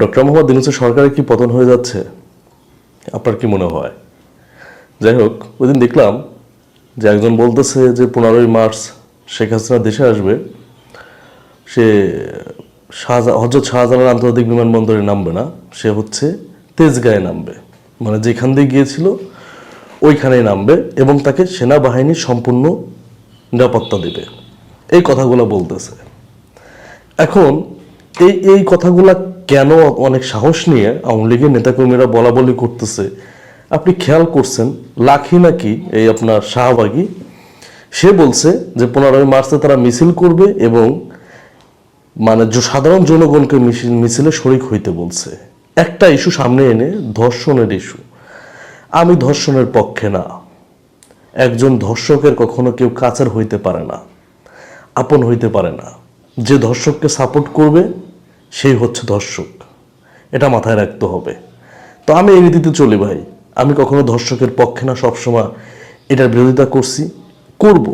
Doctor Mohammad ইউনুসের সরকারের কি পতন হয়ে যাচ্ছে? আপনার কি মনে হয়? যাই হোক ওই দিন দেখলাম যে একজন বলতেছে যে পনেরোই মার্চ শেখ হাসিনা দেশে আসবে। সে শাহজাহ হজরত শাহজালাল আন্তর্জাতিক বিমানবন্দরে নামবে না, সে হচ্ছে তেজগাঁয়ে নামবে। মানে যেখান দিয়ে গিয়েছিল, ওইখানেই নামবে এবং তাকে সেনাবাহিনী সম্পূর্ণ নিরাপত্তা দেবে। এই কথাগুলো বলতেছে। এখন এই এই কথাগুলা কেন অনেক সাহস নিয়ে আওয়ামী লীগের নেতাকর্মীরা বলা বলি করতেছে? আপনি খেয়াল করছেন, লাখি নাকি এই আপনার শাহবাগী, সে বলছে যে পনেরোই মার্চে তারা মিছিল করবে এবং মানে সাধারণ জনগণকে মিছিল মিছিলে শরিক হইতে বলছে। একটা ইস্যু সামনে এনে ধর্ষণের ইস্যু। আমি ধর্ষণের পক্ষে না। একজন ধর্ষকের কখনো কেউ কাছের হইতে পারে না, আপন হইতে পারে না। যে ধর্ষককে সাপোর্ট করবে সেই হচ্ছে ধর্ষক এটা মাথায় রাখতে হবে। তো আমি এই রীতিতে চলি ভাই। আমি কখনো ধর্ষকের পক্ষে না, সবসময় এটার বিরোধিতা করছি, করব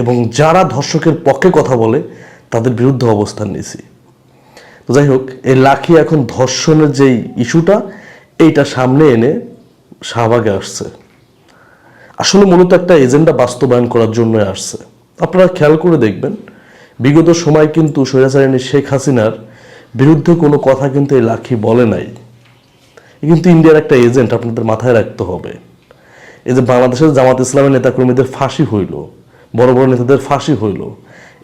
এবং যারা ধর্ষকের পক্ষে কথা বলে, তাদের বিরুদ্ধে অবস্থান নিয়েছি। তো যাই হোক, এই লাখি এখন ধর্ষণের যেই ইস্যুটা, এইটা সামনে এনে শাহবাগে আসছে। আসলে মূলত একটা এজেন্ডা বাস্তবায়ন করার জন্য আসছে। আপনারা খেয়াল করে দেখবেন, বিগত সময় কিন্তু স্বৈরাচারিণী শেখ হাসিনার বিরুদ্ধে কোনো কথা কিন্তু এই লাখি বলে নাই। কিন্তু ইন্ডিয়ার একটা এজেন্ট আপনাদের মাথায় রাখতে হবে। এই যে বাংলাদেশের জামাত ইসলামের নেতাকর্মীদের ফাঁসি হইল, বড় বড় নেতাদের ফাঁসি হইল,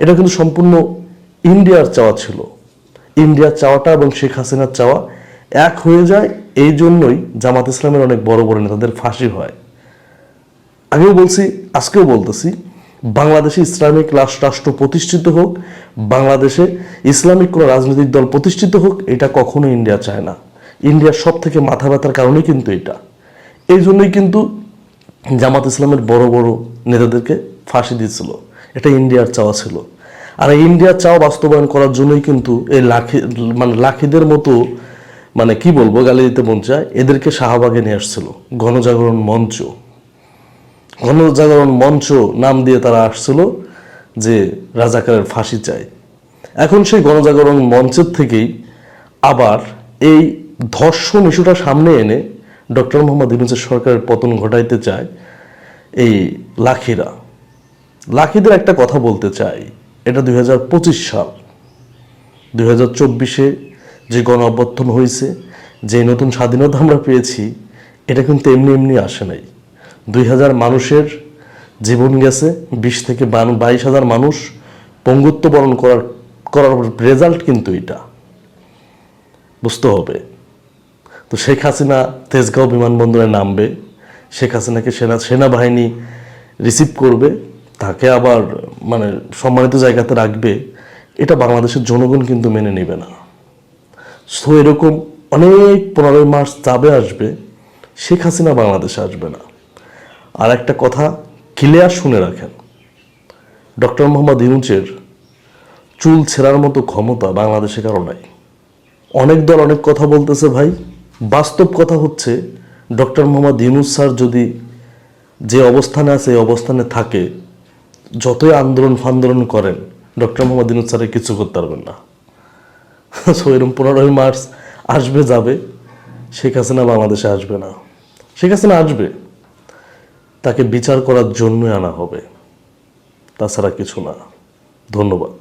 এটা কিন্তু সম্পূর্ণ ইন্ডিয়ার চাওয়া ছিল। ইন্ডিয়ার চাওয়াটা এবং শেখ হাসিনার চাওয়া এক হয়ে যায়, এই জন্যই জামাত ইসলামের অনেক বড় বড় নেতাদের ফাঁসি হয়। আগেও বলছি, আজকেও বলতেছি, বাংলাদেশে ইসলামিক রাষ্ট্র প্রতিষ্ঠিত হোক বাংলাদেশে ইসলামিক কোনো রাজনৈতিক দল প্রতিষ্ঠিত হোক, এটা কখনো ইন্ডিয়া চায় না। ইন্ডিয়ার সব থেকে মাথা ব্যথার কারণেই কিন্তু এটা। এই জন্যই কিন্তু জামাত ইসলামের বড় বড় নেতাদেরকে ফাঁসি দিয়েছিল। এটা ইন্ডিয়ার চাওয়া ছিল। আর ইন্ডিয়ার চাওয়া বাস্তবায়ন করার জন্যই কিন্তু এই লাখি মানে লাখিদের মতো মানে কি বলব, গালি দিতে মন চায়, এদেরকে শাহবাগে নিয়ে আসছিল। গণজাগরণ মঞ্চ। গণজাগরণ মঞ্চ নাম দিয়ে তারা আসছিল। যে রাজাকারের ফাঁসি চাই এখন সেই গণজাগরণ মঞ্চের থেকেই আবার এই ধর্ষণ ইস্যুটা সামনে এনে ডক্টর মোহাম্মদ ইউনুসের সরকারের পতন ঘটাইতে চায় এই লাখিরা। লাখিদের একটা কথা বলতে চাই, এটা দুই হাজার পঁচিশ সাল। দুই হাজার চব্বিশে যে গণ অভ্যর্থন হয়েছে, যে নতুন স্বাধীনতা আমরা পেয়েছি, এটা কিন্তু এমনি এমনি আসে নাই। দুই হাজার মানুষের জীবন গেছে, বিশ থেকে বাইশ হাজার মানুষ পঙ্গুত্ব বরণ করার করার রেজাল্ট কিন্তু এটা। বুঝতে হবে। তো শেখ হাসিনা তেজগাঁও বিমানবন্দরে নামবে। শেখ হাসিনাকে সেনা সেনাবাহিনী রিসিভ করবে। তাকে আবার মানে সম্মানিত জায়গাতে রাখবে। এটা বাংলাদেশের জনগণ কিন্তু মেনে নেবে না। সো এরকম অনেক পনেরোই মার্চ যাবে আসবে। শেখ হাসিনা বাংলাদেশে আসবে না। আর একটা কথা ক্লিয়ার শুনে রাখেন। ডক্টর মোহাম্মদ ইউনুচের চুল ছেঁড়ার মতো ক্ষমতা বাংলাদেশে কারও নাই। অনেক দল অনেক কথা বলতেছে ভাই। বাস্তব কথা হচ্ছে, ডক্টর মোহাম্মদ ইউনুস স্যার যদি যে অবস্থানে আছে, এই অবস্থানে থাকে, যতই আন্দোলন ফান্দোলন করেন, ডক্টর মোহাম্মদ ইউনুস স্যারের কিছু করতে পারবেন না। সো এরকম পনেরোই মার্চ আসবে, যাবে। শেখ হাসিনা বাংলাদেশে আসবে না। শেখ হাসিনা আসবে। তাকে বিচার করার জন্য আনা হবে। তাছাড়া কিছু না। ধন্যবাদ।